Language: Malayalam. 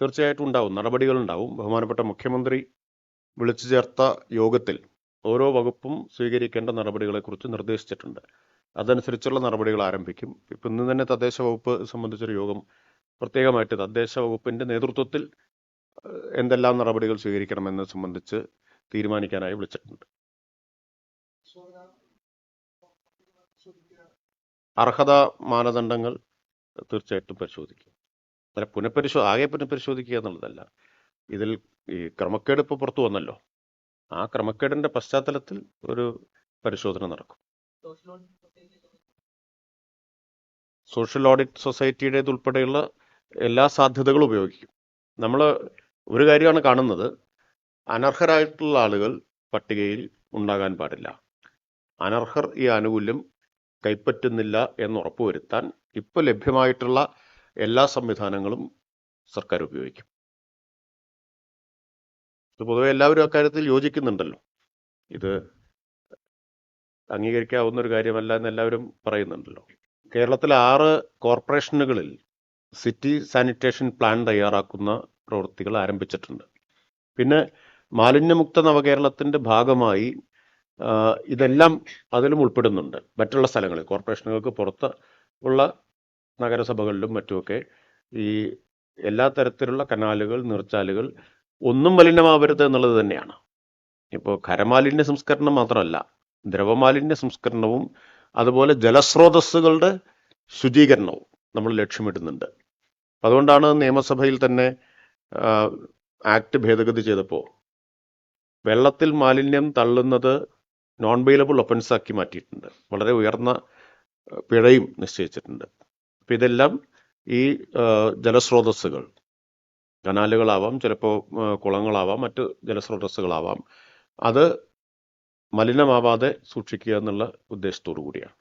തീർച്ചയായിട്ടും ഉണ്ടാവും. നടപടികളുണ്ടാവും. ബഹുമാനപ്പെട്ട മുഖ്യമന്ത്രി വിളിച്ചു ചേർത്ത യോഗത്തിൽ ഓരോ വകുപ്പും സ്വീകരിക്കേണ്ട നടപടികളെക്കുറിച്ച് നിർദ്ദേശിച്ചിട്ടുണ്ട്. അതനുസരിച്ചുള്ള നടപടികൾ ആരംഭിക്കും. ഇപ്പം ഇന്ന് തന്നെ തദ്ദേശ വകുപ്പ് സംബന്ധിച്ചൊരു യോഗം പ്രത്യേകമായിട്ട് തദ്ദേശ വകുപ്പിന്റെ നേതൃത്വത്തിൽ എന്തെല്ലാം നടപടികൾ സ്വീകരിക്കണമെന്നത് സംബന്ധിച്ച് തീരുമാനിക്കാനായി വിളിച്ചിട്ടുണ്ട്. അർഹതാ മാനദണ്ഡങ്ങൾ തീർച്ചയായിട്ടും പരിശോധിക്കും. അല്ല പുനഃപരിശോ ആകെ പുനഃപരിശോധിക്കുക എന്നുള്ളതല്ല. ഇതിൽ ഈ ക്രമക്കേട് ഇപ്പോൾ പുറത്തു വന്നല്ലോ. ആ ക്രമക്കേടിന്റെ പശ്ചാത്തലത്തിൽ ഒരു പരിശോധന നടക്കും. സോഷ്യൽ ഓഡിറ്റ് സൊസൈറ്റിയുടേത് ഉൾപ്പെടെയുള്ള എല്ലാ സാധ്യതകളും ഉപയോഗിക്കും. നമ്മൾ ഒരു കാര്യമാണ് കാണുന്നത്. അനർഹരായിട്ടുള്ള ആളുകൾ പട്ടികയിൽ ഉണ്ടാകാൻ പാടില്ല. അനർഹർ ഈ ആനുകൂല്യം കൈപ്പറ്റുന്നില്ല എന്ന് ഉറപ്പുവരുത്താൻ ഇപ്പോൾ ലഭ്യമായിട്ടുള്ള എല്ലാ സംവിധാനങ്ങളും സർക്കാർ ഉപയോഗിക്കും. ഇത് പൊതുവെ എല്ലാവരും അക്കാര്യത്തിൽ യോജിക്കുന്നുണ്ടല്ലോ. ഇത് അംഗീകരിക്കാവുന്ന ഒരു കാര്യമല്ല എന്ന് എല്ലാവരും പറയുന്നുണ്ടല്ലോ. കേരളത്തിലെ ആറ് കോർപ്പറേഷനുകളിൽ സിറ്റി സാനിറ്റേഷൻ പ്ലാൻ തയ്യാറാക്കുന്ന പ്രവൃത്തികൾ ആരംഭിച്ചിട്ടുണ്ട്. പിന്നെ മാലിന്യമുക്ത നവകേരളത്തിന്റെ ഭാഗമായി ഇതെല്ലാം അതിലും ഉൾപ്പെടുന്നുണ്ട്. മറ്റുള്ള സ്ഥലങ്ങളിൽ കോർപ്പറേഷനുകൾക്ക് പുറത്ത് ഉള്ള നഗരസഭകളിലും മറ്റുമൊക്കെ ഈ എല്ലാ തരത്തിലുള്ള കനാലുകൾ നീർച്ചാലുകൾ ഒന്നും മലിനമാവരുത് എന്നുള്ളത് തന്നെയാണ്. ഇപ്പോൾ ഖരമാലിന്യ സംസ്കരണം മാത്രമല്ല ദ്രവമാലിന്യ സംസ്കരണവും അതുപോലെ ജലസ്രോതസ്സുകളുടെ ശുചീകരണവും നമ്മൾ ലക്ഷ്യമിടുന്നുണ്ട്. അതുകൊണ്ടാണ് നിയമസഭയിൽ തന്നെ ആക്ട് ഭേദഗതി ചെയ്തപ്പോൾ വെള്ളത്തിൽ മാലിന്യം തള്ളുന്നത് നോൺ ബെയിലബിൾ ഒഫൻസ് ആക്കി മാറ്റിയിട്ടുണ്ട്. വളരെ ഉയർന്ന പിഴയും നിശ്ചയിച്ചിട്ടുണ്ട്. അപ്പം ഇതെല്ലാം ഈ ജലസ്രോതസ്സുകൾ. കനാലുകളാവാം ചിലപ്പോൾ കുളങ്ങളാവാം മറ്റ് ജലസ്രോതസ്സുകളാവാം. അത് മലിനമാവാതെ സൂക്ഷിക്കുക എന്നുള്ള ഉദ്ദേശത്തോടു കൂടിയാണ്